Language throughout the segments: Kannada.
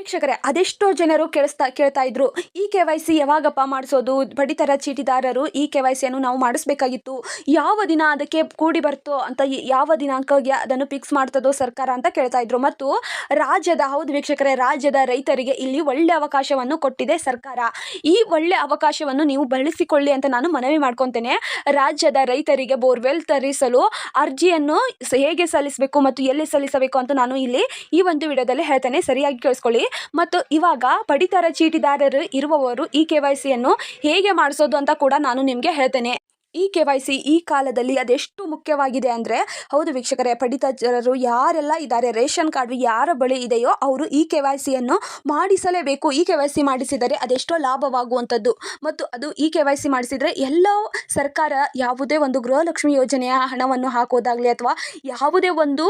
ವೀಕ್ಷಕರೇ, ಅದೆಷ್ಟೋ ಜನರು ಕೇಳಿಸ್ತಾ, ಕೇಳ್ತಾ ಇದ್ರು, ಈ ಕೆ ವೈ ಸಿ ಯಾವಾಗಪ್ಪ ಮಾಡಿಸೋದು? ಪಡಿತರ ಚೀಟಿದಾರರು ಈ ಕೆ ವೈ ಸಿಯನ್ನು ನಾವು ಮಾಡಿಸ್ಬೇಕಾಗಿತ್ತು. ಯಾವ ದಿನ ಅದಕ್ಕೆ ಕೂಡಿ ಬರ್ತೋ ಅಂತ ಯಾವ ದಿನಾಂಕಗೆ ಅದನ್ನು ಫಿಕ್ಸ್ ಮಾಡ್ತದೋ ಸರ್ಕಾರ ಅಂತ ಕೇಳ್ತಾ ಇದ್ರು. ಮತ್ತು ರಾಜ್ಯದ, ಹೌದು ವೀಕ್ಷಕರೇ, ರಾಜ್ಯದ ರೈತರಿಗೆ ಇಲ್ಲಿ ಒಳ್ಳೆ ಅವಕಾಶವನ್ನು ಕೊಟ್ಟಿದೆ ಸರ್ಕಾರ. ಈ ಒಳ್ಳೆ ಅವಕಾಶವನ್ನು ನೀವು ಬಳಸಿಕೊಳ್ಳಿ ಅಂತ ನಾನು ಮನವಿ ಮಾಡ್ಕೊತೇನೆ. ರಾಜ್ಯದ ರೈತರಿಗೆ ಬೋರ್ವೆಲ್ ತರಿಸಲು, ಅರ್ಜಿಯನ್ನು ಹೇಗೆ ಸಲ್ಲಿಸಬೇಕು ಮತ್ತು ಎಲ್ಲಿ ಸಲ್ಲಿಸಬೇಕು ಅಂತ ನಾನು ಇಲ್ಲಿ ಈ ಒಂದು ವಿಡಿಯೋದಲ್ಲಿ ಹೇಳ್ತೇನೆ. ಸರಿಯಾಗಿ ಕೇಳಿಸ್ಕೊಳ್ಳಿ. ಮತ್ತು ಇವಾಗ ಪಡಿತರ ಚೀಟಿದಾರರು ಇರುವವರು ಈ ಕೆ ವೈ ಸಿಯನ್ನು ಹೇಗೆ ಮಾಡಿಸೋದು ಅಂತ ಕೂಡ ನಾನು ನಿಮಗೆ ಹೇಳ್ತೇನೆ. ಈ ಕೆ ವೈ ಸಿ ಈ ಕಾಲದಲ್ಲಿ ಅದೆಷ್ಟು ಮುಖ್ಯವಾಗಿದೆ ಅಂದರೆ, ಹೌದು ವೀಕ್ಷಕರೇ ಪಡಿತರರು ಯಾರೆಲ್ಲ ಇದ್ದಾರೆ, ರೇಷನ್ ಕಾರ್ಡ್ ಯಾರ ಬಳಿ ಇದೆಯೋ ಅವರು ಈ ಕೆ ವೈ ಸಿಯನ್ನು ಮಾಡಿಸಲೇಬೇಕು. ಈ ಕೆ ವೈ ಸಿ ಮಾಡಿಸಿದರೆ ಅದೆಷ್ಟೋ ಲಾಭವಾಗುವಂಥದ್ದು. ಮತ್ತು ಅದು ಈ ಕೆ ವೈ ಸಿ ಮಾಡಿಸಿದರೆ ಎಲ್ಲ ಸರ್ಕಾರ ಯಾವುದೇ ಒಂದು ಗೃಹಲಕ್ಷ್ಮಿ ಯೋಜನೆಯ ಹಣವನ್ನು ಹಾಕೋದಾಗಲಿ ಅಥವಾ ಯಾವುದೇ ಒಂದು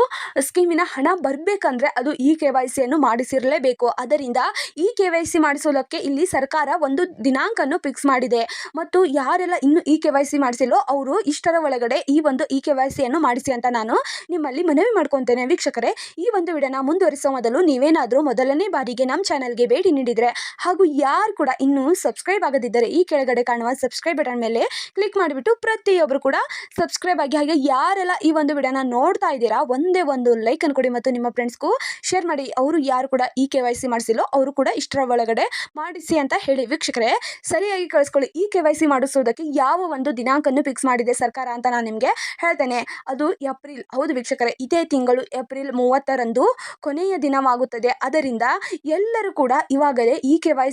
ಸ್ಕೀಮಿನ ಹಣ ಬರಬೇಕಂದ್ರೆ ಅದು ಈ ಕೆ ವೈ ಸಿಯನ್ನು ಮಾಡಿಸಿರಲೇಬೇಕು. ಅದರಿಂದ ಈ ಕೆ ವೈ ಸಿ ಮಾಡಿಸೋದಕ್ಕೆ ಇಲ್ಲಿ ಸರ್ಕಾರ ಒಂದು ದಿನಾಂಕನ್ನು ಫಿಕ್ಸ್ ಮಾಡಿದೆ. ಮತ್ತು ಯಾರೆಲ್ಲ ಇನ್ನು ಈ ಕೆ ವೈ ಸಿ ಮಾಡಿಸಿಲ್ಲೋ ಅವರು ಇಷ್ಟರ ಒಳಗಡೆ ಈ ಒಂದು ಇ ಕೆ ವೈ ಸಿಯನ್ನು ಮಾಡಿಸಿ ಅಂತ ನಾನು ನಿಮ್ಮಲ್ಲಿ ಮನವಿ ಮಾಡ್ಕೊತೇನೆ. ವೀಕ್ಷಕರೇ, ಈ ಒಂದು ವಿಡಿಯೋನ ಮುಂದುವರಿಸೋ ಮೊದಲು ನೀವೇನಾದರೂ ಮೊದಲನೇ ಬಾರಿಗೆ ನಮ್ಮ ಚಾನಲ್ಗೆ ಭೇಟಿ ನೀಡಿದರೆ ಹಾಗೂ ಯಾರು ಕೂಡ ಇನ್ನೂ ಸಬ್ಸ್ಕ್ರೈಬ್ ಆಗದಿದ್ದರೆ ಈ ಕೆಳಗಡೆ ಕಾಣುವ ಸಬ್ಸ್ಕ್ರೈಬ್ ಬಟನ್ ಮೇಲೆ ಕ್ಲಿಕ್ ಮಾಡಿಬಿಟ್ಟು ಪ್ರತಿಯೊಬ್ಬರು ಕೂಡ ಸಬ್ಸ್ಕ್ರೈಬ್ ಆಗಿ ಹಾಗೆ ಯಾರೆಲ್ಲ ಈ ಒಂದು ವಿಡಿಯೋನ ನೋಡ್ತಾ ಇದ್ದೀರಾ, ಒಂದೇ ಒಂದು ಲೈಕ್ ಅನ್ನು ಕೊಡಿ ಮತ್ತು ನಿಮ್ಮ ಫ್ರೆಂಡ್ಸ್ಗೂ ಶೇರ್ ಮಾಡಿ. ಅವರು ಯಾರು ಕೂಡ ಈ ಕೆ ವೈ ಸಿ ಮಾಡಿಸಿಲ್ಲೋ ಅವರು ಕೂಡ ಇಷ್ಟರ ಒಳಗಡೆ ಮಾಡಿಸಿ ಅಂತ ಹೇಳಿ. ವೀಕ್ಷಕರೇ, ಸರಿಯಾಗಿ ಕಳಿಸ್ಕೊಳ್ಳಿ. ಈ ಕೆ ವೈ ಸಿ ಮಾಡಿಸೋದಕ್ಕೆ ಯಾವ ಒಂದು ದಿನಾಂಕನ್ನು ಫಿಕ್ಸ್ ಮಾಡಿದೆ ಸರ್ಕಾರ ಅಂತ ನಾನು ನಿಮಗೆ ಹೇಳ್ತೇನೆ. ಅದು ಏಪ್ರಿಲ್, ಹೌದು ವೀಕ್ಷಕರೇ, ಇದೇ ತಿಂಗಳು ಏಪ್ರಿಲ್ ಮೂವತ್ತರಂದು ಕೊನೆಯ ದಿನವಾಗುತ್ತದೆ. ಅದರಿಂದ ಎಲ್ಲರೂ ಕೂಡ ಇವಾಗಲೇ ಈ ಕೆ ವೈ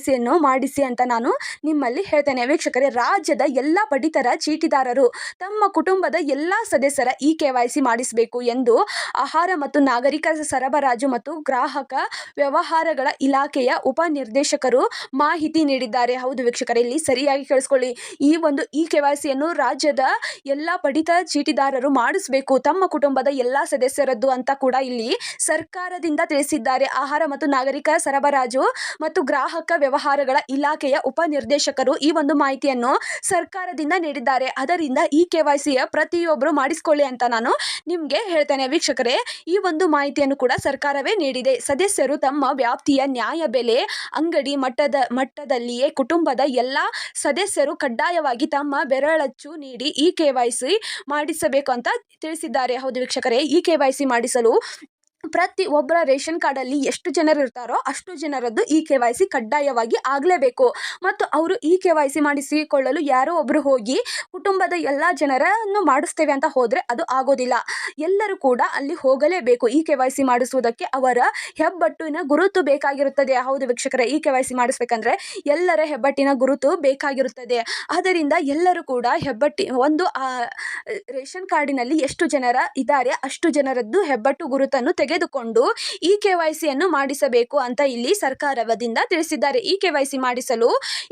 ಮಾಡಿಸಿ ಅಂತ ನಾನು ನಿಮ್ಮಲ್ಲಿ ಹೇಳ್ತೇನೆ. ವೀಕ್ಷಕರೇ, ರಾಜ್ಯದ ಎಲ್ಲ ಪಡಿತರ ಚೀಟಿದಾರರು ತಮ್ಮ ಕುಟುಂಬದ ಎಲ್ಲ ಸದಸ್ಯರ ಈ ಕೆ ವೈ ಸಿ ಮಾಡಿಸಬೇಕು ಎಂದು ಆಹಾರ ಮತ್ತು ನಾಗರಿಕ ಸರಬರಾಜು ಮತ್ತು ಗ್ರಾಹಕ ವ್ಯವಹಾರಗಳ ಇಲಾಖೆಯ ಉಪನಿರ್ದೇಶಕರು ಮಾಹಿತಿ ನೀಡಿದ್ದಾರೆ. ಹೌದು ವೀಕ್ಷಕರೇ, ಇಲ್ಲಿ ಸರಿಯಾಗಿ ಕೇಳಿಸ್ಕೊಳ್ಳಿ. ಈ ಒಂದು ಈ ಕೆ ವೈ ಸಿಯನ್ನು ರಾಜ್ಯದ ಎಲ್ಲ ಪಡಿತ ಚೀಟಿದಾರರು ಮಾಡಿಸಬೇಕು, ತಮ್ಮ ಕುಟುಂಬದ ಎಲ್ಲ ಸದಸ್ಯರದ್ದು ಅಂತ ಕೂಡ ಇಲ್ಲಿ ಸರ್ಕಾರದಿಂದ ತಿಳಿಸಿದ್ದಾರೆ. ಆಹಾರ ಮತ್ತು ನಾಗರಿಕ ಸರಬರಾಜು ಮತ್ತು ಗ್ರಾಹಕ ವ್ಯವಹಾರಗಳ ಇಲಾಖೆಯ ಉಪನಿರ್ದೇಶಕರು ಈ ಒಂದು ಮಾಹಿತಿಯನ್ನು ಸರ್ಕಾರದಿಂದ ನೀಡಿದ್ದಾರೆ. ಅದರಿಂದ ಈ ಕೆ ವೈ ಸಿಯ ಪ್ರತಿಯೊಬ್ಬರು ಮಾಡಿಸ್ಕೊಳ್ಳಿ ಅಂತ ನಾನು ನಿಮಗೆ ಹೇಳ್ತೇನೆ ವೀಕ್ಷಕರೇ. ಈ ಒಂದು ಮಾಹಿತಿಯನ್ನು ಕೂಡ ಸರ್ಕಾರವೇ ನೀಡಿದೆ. ಸದಸ್ಯರು ತಮ್ಮ ವ್ಯಾಪ್ತಿಯ ನ್ಯಾಯ ಬೆಲೆ, ಅಂಗಡಿ ಮಟ್ಟದ ಮಟ್ಟದಲ್ಲಿಯೇ ಕುಟುಂಬದ ಎಲ್ಲ ಸದಸ್ಯರು ಕಡ್ಡಾಯವಾಗಿ ತಮ್ಮ ಬೆರಳಚ್ಚು ನೀಡಿ ಈ ಕೆ ವೈ ಸಿ ಮಾಡಿಸಬೇಕು ಅಂತ ತಿಳಿಸಿದ್ದಾರೆ. ಹೌದು ವೀಕ್ಷಕರೇ ಈ ಕೆ ಮಾಡಿಸಲು ಪ್ರತಿ ಒಬ್ಬರ ರೇಷನ್ ಕಾರ್ಡಲ್ಲಿ ಎಷ್ಟು ಜನರು ಇರ್ತಾರೋ ಅಷ್ಟು ಜನರದ್ದು ಈ ಕೆ ವೈ ಸಿ ಕಡ್ಡಾಯವಾಗಿ ಆಗಲೇಬೇಕು. ಮತ್ತು ಅವರು ಈ ಕೆ ವೈ ಸಿ ಮಾಡಿಸಿಕೊಳ್ಳಲು ಯಾರೋ ಒಬ್ಬರು ಹೋಗಿ ಕುಟುಂಬದ ಎಲ್ಲ ಜನರನ್ನು ಮಾಡಿಸ್ತೇವೆ ಅಂತ ಹೋದರೆ ಅದು ಆಗೋದಿಲ್ಲ. ಎಲ್ಲರೂ ಕೂಡ ಅಲ್ಲಿ ಹೋಗಲೇಬೇಕು ಈ ಕೆ ವೈ ಸಿ ಮಾಡಿಸುವುದಕ್ಕೆ ಅವರ ಹೆಬ್ಬಟ್ಟಿನ ಗುರುತು ಬೇಕಾಗಿರುತ್ತದೆ. ಹೌದು ವೀಕ್ಷಕರ, ಈ ಕೆ ವೈ ಸಿ ಮಾಡಿಸ್ಬೇಕಂದ್ರೆ ಎಲ್ಲರ ಹೆಬ್ಬಟ್ಟಿನ ಗುರುತು ಬೇಕಾಗಿರುತ್ತದೆ. ಆದ್ದರಿಂದ ಎಲ್ಲರೂ ಕೂಡ ಹೆಬ್ಬಟ್ಟಿ ಒಂದು ರೇಷನ್ ಕಾರ್ಡಿನಲ್ಲಿ ಎಷ್ಟು ಜನರ ಇದ್ದಾರೆ ಅಷ್ಟು ಜನರದ್ದು ಹೆಬ್ಬಟ್ಟು ಗುರುತನ್ನು ತೆಗೆದುಕೊಂಡು ಈ ಕೆ ವೈ ಸಿಯನ್ನು ಮಾಡಿಸಬೇಕು ಅಂತ ಇಲ್ಲಿ ಸರ್ಕಾರದಿಂದ ತಿಳಿಸಿದ್ದಾರೆ. ಈ ಕೆ ವೈ ಸಿ ಮಾಡಿಸಲು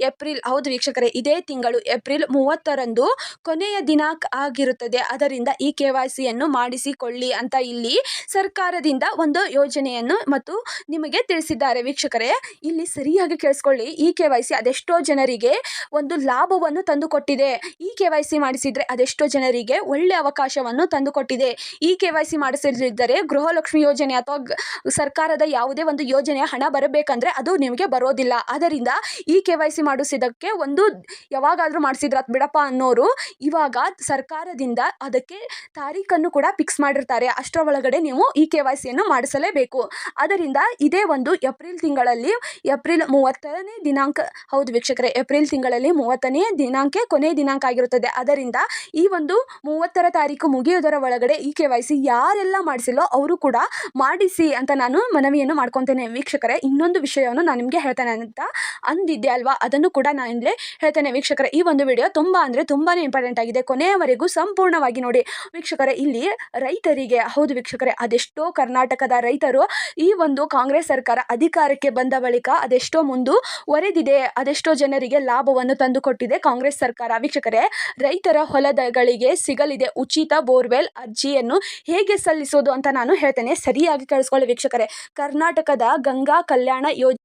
ಏಪ್ರಿಲ್, ಹೌದು ವೀಕ್ಷಕರೇ, ಇದೇ ತಿಂಗಳು ಏಪ್ರಿಲ್ ಮೂವತ್ತರಂದು ಕೊನೆಯ ದಿನಾಂಕ ಆಗಿರುತ್ತದೆ. ಅದರಿಂದ ಈ ಕೆ ವೈ ಸಿಯನ್ನು ಮಾಡಿಸಿಕೊಳ್ಳಿ ಅಂತ ಇಲ್ಲಿ ಸರ್ಕಾರದಿಂದ ಒಂದು ಯೋಜನೆಯನ್ನು ಮತ್ತು ನಿಮಗೆ ತಿಳಿಸಿದ್ದಾರೆ ವೀಕ್ಷಕರೇ. ಇಲ್ಲಿ ಸರಿಯಾಗಿ ಕೇಳಿಸ್ಕೊಳ್ಳಿ. ಈ ಕೆ ವೈ ಸಿ ಅದೆಷ್ಟೋ ಜನರಿಗೆ ಒಂದು ಲಾಭವನ್ನು ತಂದುಕೊಟ್ಟಿದೆ. ಈ ಕೆ ವೈ ಸಿ ಮಾಡಿಸಿದರೆ ಅದೆಷ್ಟೋ ಜನರಿಗೆ ಒಳ್ಳೆ ಅವಕಾಶವನ್ನು ತಂದುಕೊಟ್ಟಿದೆ. ಈ ಕೆ ವೈ ಸಿ ಮಾಡಿಸದಿದ್ದರೆ ಗೃಹಲಕ್ಷ್ಮಿ ಯೋಜನೆ ಅಥವಾ ಗ- ಸರ್ಕಾರದ ಯಾವುದೇ ಒಂದು ಯೋಜನೆಯ ಹಣ ಬರಬೇಕಂದ್ರೆ ಅದು ನಿಮಗೆ ಬರೋದಿಲ್ಲ. ಆದ್ದರಿಂದ ಈ ಕೆ ವೈ ಸಿ ಮಾಡಿಸಿದ್ದಕ್ಕೆ ಒಂದು ಯಾವಾಗಾದರೂ ಮಾಡಿಸಿದ್ರ ಬಿಡಪ್ಪ ಅನ್ನೋರು ಇವಾಗ ಸರ್ಕಾರದಿಂದ ಅದಕ್ಕೆ ತಾರೀಖನ್ನು ಕೂಡ ಫಿಕ್ಸ್ ಮಾಡಿರ್ತಾರೆ. ಅಷ್ಟರ ಒಳಗಡೆ ನೀವು ಈ ಕೆ ವೈ ಸಿಯನ್ನು ಮಾಡಿಸಲೇಬೇಕು. ಅದರಿಂದ ಇದೇ ಒಂದು ಏಪ್ರಿಲ್ ತಿಂಗಳಲ್ಲಿ ಏಪ್ರಿಲ್ ಮೂವತ್ತನೇ ದಿನಾಂಕ, ಹೌದು ವೀಕ್ಷಕರೇ, ಏಪ್ರಿಲ್ ತಿಂಗಳಲ್ಲಿ ಮೂವತ್ತನೇ ದಿನಾಂಕ ಕೊನೆಯ ದಿನಾಂಕ ಆಗಿರುತ್ತದೆ. ಅದರಿಂದ ಈ ಒಂದು ಮೂವತ್ತರ ತಾರೀಕು ಮುಗಿಯೋದರ ಒಳಗಡೆ ಈ ಕೆ ವೈ ಸಿ ಯಾರೆಲ್ಲ ಮಾಡಿಸಿಲ್ಲೋ ಅವರು ಕೂಡ ಮಾಡಿಸಿ ಅಂತ ನಾನು ಮನವಿಯನ್ನು ಮಾಡ್ಕೊತೇನೆ ವೀಕ್ಷಕರೇ. ಇನ್ನೊಂದು ವಿಷಯವನ್ನು ನಾನು ನಿಮಗೆ ಹೇಳ್ತೇನೆ ಅಂತ ಅಂದಿದ್ದೆ ಅಲ್ವಾ? ಅದನ್ನು ಕೂಡ ನಾನು ಇಲ್ಲೇ ಹೇಳ್ತೇನೆ ವೀಕ್ಷಕರೇ. ಈ ಒಂದು ವಿಡಿಯೋ ತುಂಬ ಅಂದರೆ ತುಂಬಾ ಇಂಪಾರ್ಟೆಂಟ್ ಆಗಿದೆ. ಕೊನೆಯವರೆಗೂ ಸಂಪೂರ್ಣವಾಗಿ ನೋಡಿ. ವೀಕ್ಷಕರೇ, ಇಲ್ಲಿ ರೈತರಿಗೆ, ಹೌದು ವೀಕ್ಷಕರೇ, ಅದೆಷ್ಟೋ ಕರ್ನಾಟಕದ ರೈತರು ಈ ಒಂದು ಕಾಂಗ್ರೆಸ್ ಸರ್ಕಾರ ಅಧಿಕಾರಕ್ಕೆ ಬಂದ ಬಳಿಕ ಅದೆಷ್ಟೋ ಮುಂದುವರೆದಿದೆ ಅದೆಷ್ಟೋ ಜನರಿಗೆ ಲಾಭವನ್ನು ತಂದುಕೊಟ್ಟಿದೆ ಕಾಂಗ್ರೆಸ್ ಸರ್ಕಾರ. ವೀಕ್ಷಕರೇ, ರೈತರ ಹೊಲದಗಳಿಗೆ ಸಿಗಲಿದೆ ಉಚಿತ ಬೋರ್ವೆಲ್ ಅರ್ಜಿಯನ್ನು ಹೇಗೆ ಸಲ್ಲಿಸೋದು ಅಂತ ನಾನು ಹೇಳ್ತೇನೆ. ಸರಿಯಾಗಿ ಕೇಳಿಸ್ಕೊಳ್ಳಿ ವೀಕ್ಷಕರೇ. ಕರ್ನಾಟಕದ ಗಂಗಾ ಕಲ್ಯಾಣ ಯೋಜನೆ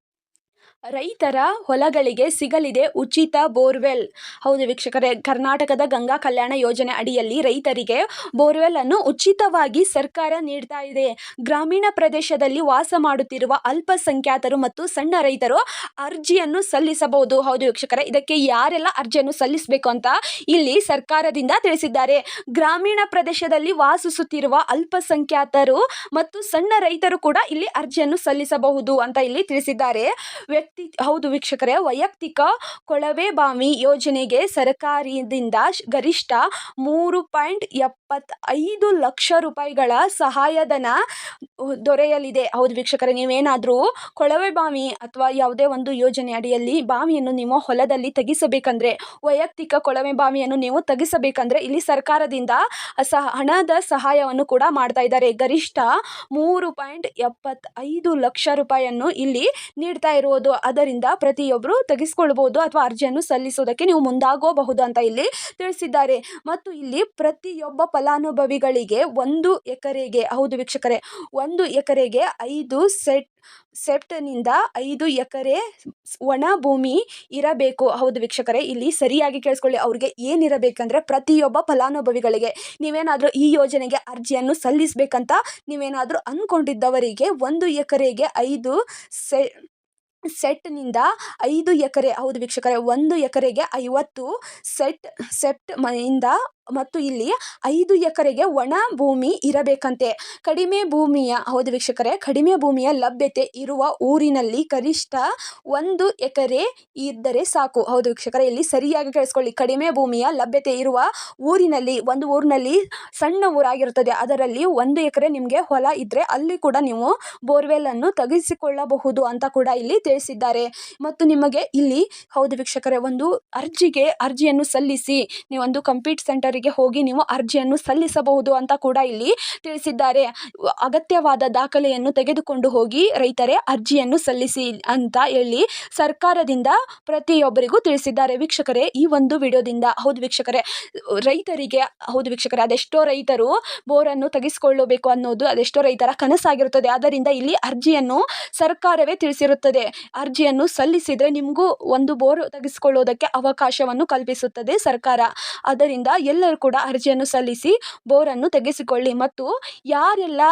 ರೈತರ ಹೊಲಗಳಿಗೆ ಸಿಗಲಿದೆ ಉಚಿತ ಬೋರ್ವೆಲ್. ಹೌದು ವೀಕ್ಷಕರೇ, ಕರ್ನಾಟಕದ ಗಂಗಾ ಕಲ್ಯಾಣ ಯೋಜನೆ ಅಡಿಯಲ್ಲಿ ರೈತರಿಗೆ ಬೋರ್ವೆಲ್ ಅನ್ನು ಉಚಿತವಾಗಿ ಸರ್ಕಾರ ನೀಡ್ತಾ ಇದೆ. ಗ್ರಾಮೀಣ ಪ್ರದೇಶದಲ್ಲಿ ವಾಸ ಮಾಡುತ್ತಿರುವ ಅಲ್ಪಸಂಖ್ಯಾತರು ಮತ್ತು ಸಣ್ಣ ರೈತರು ಅರ್ಜಿಯನ್ನು ಸಲ್ಲಿಸಬಹುದು. ಹೌದು ವೀಕ್ಷಕರೇ, ಇದಕ್ಕೆ ಯಾರೆಲ್ಲ ಅರ್ಜಿಯನ್ನು ಸಲ್ಲಿಸಬೇಕು ಅಂತ ಇಲ್ಲಿ ಸರ್ಕಾರದಿಂದ ತಿಳಿಸಿದ್ದಾರೆ. ಗ್ರಾಮೀಣ ಪ್ರದೇಶದಲ್ಲಿ ವಾಸಿಸುತ್ತಿರುವ ಅಲ್ಪಸಂಖ್ಯಾತರು ಮತ್ತು ಸಣ್ಣ ರೈತರು ಕೂಡ ಇಲ್ಲಿ ಅರ್ಜಿಯನ್ನು ಸಲ್ಲಿಸಬಹುದು ಅಂತ ಇಲ್ಲಿ ತಿಳಿಸಿದ್ದಾರೆ. ವ್ಯಕ್ತಿ, ಹೌದು ವೀಕ್ಷಕರೇ, ವೈಯಕ್ತಿಕ ಕೊಳವೆ ಬಾವಿ ಯೋಜನೆಗೆ ಸರ್ಕಾರದಿಂದ ಗರಿಷ್ಠ ಮೂರು ಪಾಯಿಂಟ್ ಎಪ್ಪತ್ತೈದು ಲಕ್ಷ ರೂಪಾಯಿಗಳ ಸಹಾಯಧನ ದೊರೆಯಲಿದೆ. ಹೌದು ವೀಕ್ಷಕರೇ, ನೀವೇನಾದರೂ ಕೊಳವೆ ಬಾವಿ ಅಥವಾ ಯಾವುದೇ ಒಂದು ಯೋಜನೆ ಅಡಿಯಲ್ಲಿ ಬಾವಿಯನ್ನು ನಿಮ್ಮ ಹೊಲದಲ್ಲಿ ತೆಗೆಸಬೇಕಂದ್ರೆ, ವೈಯಕ್ತಿಕ ಕೊಳವೆ ಬಾವಿಯನ್ನು ನೀವು ತೆಗೆಸಬೇಕಂದ್ರೆ ಇಲ್ಲಿ ಸರ್ಕಾರದಿಂದ ಸಹ, ಹಣದ ಸಹಾಯವನ್ನು ಕೂಡ ಮಾಡ್ತಾ ಇದ್ದಾರೆ. ಗರಿಷ್ಠ ಮೂರು ಪಾಯಿಂಟ್ ಎಪ್ಪತ್ತೈದು ಲಕ್ಷ ರೂಪಾಯಿಯನ್ನು ಇಲ್ಲಿ ನೀಡ್ತಾ ಇರುವುದು ಅದರಿಂದ ಪ್ರತಿಯೊಬ್ಬರು ತೆಗೆಸ್ಕೊಳ್ಬೋದು ಅಥವಾ ಅರ್ಜಿಯನ್ನು ಸಲ್ಲಿಸೋದಕ್ಕೆ ನೀವು ಮುಂದಾಗಬಹುದು ಅಂತ ಇಲ್ಲಿ ತಿಳಿಸಿದ್ದಾರೆ. ಮತ್ತು ಇಲ್ಲಿ ಪ್ರತಿಯೊಬ್ಬ ಫಲಾನುಭವಿಗಳಿಗೆ ಒಂದು ಎಕರೆಗೆ, ಹೌದು ವೀಕ್ಷಕರೇ, ಒಂದು ಎಕರೆಗೆ ಐದು ಸೆಟ್ ಸೆಪ್ಟ್ನಿಂದ ಐದು ಎಕರೆ ಒಣ ಭೂಮಿ ಇರಬೇಕು. ಹೌದು ವೀಕ್ಷಕರೇ, ಇಲ್ಲಿ ಸರಿಯಾಗಿ ಕೇಳಿಸ್ಕೊಳ್ಳಿ. ಅವ್ರಿಗೆ ಏನಿರಬೇಕಂದ್ರೆ ಪ್ರತಿಯೊಬ್ಬ ಫಲಾನುಭವಿಗಳಿಗೆ ನೀವೇನಾದರೂ ಈ ಯೋಜನೆಗೆ ಅರ್ಜಿಯನ್ನು ಸಲ್ಲಿಸಬೇಕಂತ ನೀವೇನಾದರೂ ಅಂದ್ಕೊಂಡಿದ್ದವರಿಗೆ ಒಂದು ಎಕರೆಗೆ ಐದು ಸೆ ಸೆಟ್ನಿಂದ ಐದು ಎಕರೆ ಹೌದು ವೀಕ್ಷಕರೇ ಒಂದು ಎಕರೆಗೆ ಐವತ್ತು ಸೆಟ್ ಸೆಪ್ಟ್ ಮ ಇಂದ ಮತ್ತು ಇಲ್ಲಿ ಐದು ಎಕರೆಗೆ ಒಣ ಭೂಮಿ ಇರಬೇಕಂತೆ. ಕಡಿಮೆ ಭೂಮಿಯ, ಹೌದು ವೀಕ್ಷಕರೇ, ಕಡಿಮೆ ಭೂಮಿಯ ಲಭ್ಯತೆ ಇರುವ ಊರಿನಲ್ಲಿ ಗರಿಷ್ಠ ಒಂದು ಎಕರೆ ಇದ್ದರೆ ಸಾಕು. ಹೌದು ವೀಕ್ಷಕರೇ, ಇಲ್ಲಿ ಸರಿಯಾಗಿ ಕೇಳಿಸ್ಕೊಳ್ಳಿ. ಕಡಿಮೆ ಭೂಮಿಯ ಲಭ್ಯತೆ ಇರುವ ಊರಿನಲ್ಲಿ, ಒಂದು ಊರಿನಲ್ಲಿ ಸಣ್ಣ ಊರಾಗಿರುತ್ತದೆ. ಅದರಲ್ಲಿ ಒಂದು ಎಕರೆ ನಿಮಗೆ ಹೊಲ ಇದ್ದರೆ ಅಲ್ಲಿ ಕೂಡ ನೀವು ಬೋರ್ವೆಲನ್ನು ತೆಗೆಸಿಕೊಳ್ಳಬಹುದು ಅಂತ ಕೂಡ ಇಲ್ಲಿ ತಿಳಿಸಿದ್ದಾರೆ. ಮತ್ತು ನಿಮಗೆ ಇಲ್ಲಿ, ಹೌದು ವೀಕ್ಷಕರೇ, ಒಂದು ಅರ್ಜಿಗೆ, ಅರ್ಜಿಯನ್ನು ಸಲ್ಲಿಸಿ, ನೀವೊಂದು ಕಂಪ್ಯೂಟ್ ಸೆಂಟರಿಗೆ ಹೋಗಿ ನೀವು ಅರ್ಜಿಯನ್ನು ಸಲ್ಲಿಸಬಹುದು ಅಂತ ಕೂಡ ಇಲ್ಲಿ ತಿಳಿಸಿದ್ದಾರೆ. ಅಗತ್ಯವಾದ ದಾಖಲೆಯನ್ನು ತೆಗೆದುಕೊಂಡು ಹೋಗಿ ರೈತರೇ ಅರ್ಜಿಯನ್ನು ಸಲ್ಲಿಸಿ ಅಂತ ಹೇಳಿ ಸರ್ಕಾರದಿಂದ ಪ್ರತಿಯೊಬ್ಬರಿಗೂ ತಿಳಿಸಿದ್ದಾರೆ. ವೀಕ್ಷಕರೇ, ಈ ಒಂದು ವಿಡಿಯೋದಿಂದ ಹೌದು ವೀಕ್ಷಕರೇ, ರೈತರಿಗೆ ಹೌದು ವೀಕ್ಷಕರೇ, ಅದೆಷ್ಟೋ ರೈತರು ಬೋರನ್ನು ತೆಗೆಸಿಕೊಳ್ಳಬೇಕು ಅನ್ನೋದು ಅದೆಷ್ಟೋ ರೈತರ ಕನಸಾಗಿರುತ್ತದೆ. ಆದ್ದರಿಂದ ಇಲ್ಲಿ ಅರ್ಜಿಯನ್ನು ಸರ್ಕಾರವೇ ತಿಳಿಸಿರುತ್ತದೆ. ಅರ್ಜಿಯನ್ನು ಸಲ್ಲಿಸಿದರೆ ನಿಮಗೂ ಒಂದು ಬೋರ್ ತೆಗೆಸಿಕೊಳ್ಳೋದಕ್ಕೆ ಅವಕಾಶವನ್ನು ಕಲ್ಪಿಸುತ್ತದೆ ಸರ್ಕಾರ. ಆದ್ದರಿಂದ ಎಲ್ಲರೂ ಕೂಡ ಅರ್ಜಿಯನ್ನು ಸಲ್ಲಿಸಿ ಬೋರನ್ನು ತೆಗೆಸಿಕೊಳ್ಳಿ. ಮತ್ತು ಯಾರೆಲ್ಲ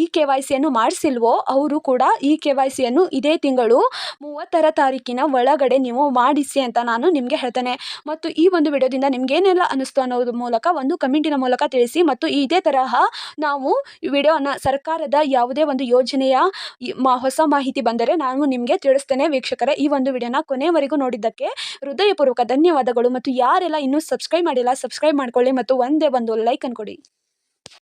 ಇ ಕೆ ವೈ ಸಿಯನ್ನು ಮಾಡಿಸಿಲ್ವೋ ಅವರು ಕೂಡ ಈ ಕೆ ವೈ ಸಿಯನ್ನು ಇದೇ ತಿಂಗಳು ಮೂವತ್ತರ ತಾರೀಕಿನ ಒಳಗಡೆ ನೀವು ಮಾಡಿಸಿ ಅಂತ ನಾನು ನಿಮಗೆ ಹೇಳ್ತೇನೆ. ಮತ್ತು ಈ ಒಂದು ವಿಡಿಯೋದಿಂದ ನಿಮಗೇನೆಲ್ಲ ಅನ್ನಿಸ್ತು ಅನ್ನೋದ್ರ ಮೂಲಕ ಒಂದು ಕಮೆಂಟಿನ ಮೂಲಕ ತಿಳಿಸಿ. ಮತ್ತು ಇದೇ ತರಹ ನಾವು ವಿಡಿಯೋನ ಸರ್ಕಾರದ ಯಾವುದೇ ಒಂದು ಯೋಜನೆಯ ಹೊಸ ಮಾಹಿತಿ ಬಂದರೆ ನಾನು ನಿಮಗೆ ತಿಳಿಸ್ತೇನೆ. ವೀಕ್ಷಕರೇ, ಈ ಒಂದು ವಿಡಿಯೋನ ಕೊನೆಯವರೆಗೂ ನೋಡಿದ್ದಕ್ಕೆ ಹೃದಯಪೂರ್ವಕ ಧನ್ಯವಾದಗಳು. ಮತ್ತು ಯಾರೆಲ್ಲ ಇನ್ನೂ ಸಬ್ಸ್ಕ್ರೈಬ್ ಮಾಡಿಲ್ಲ, ಸಬ್ಸ್ಕ್ರೈಬ್ ಮಾಡ್ಕೊಳ್ಳಿ ಮತ್ತು ಒಂದೇ ಒಂದು ಲೈಕ್ ಅನ್ಕೊಡಿ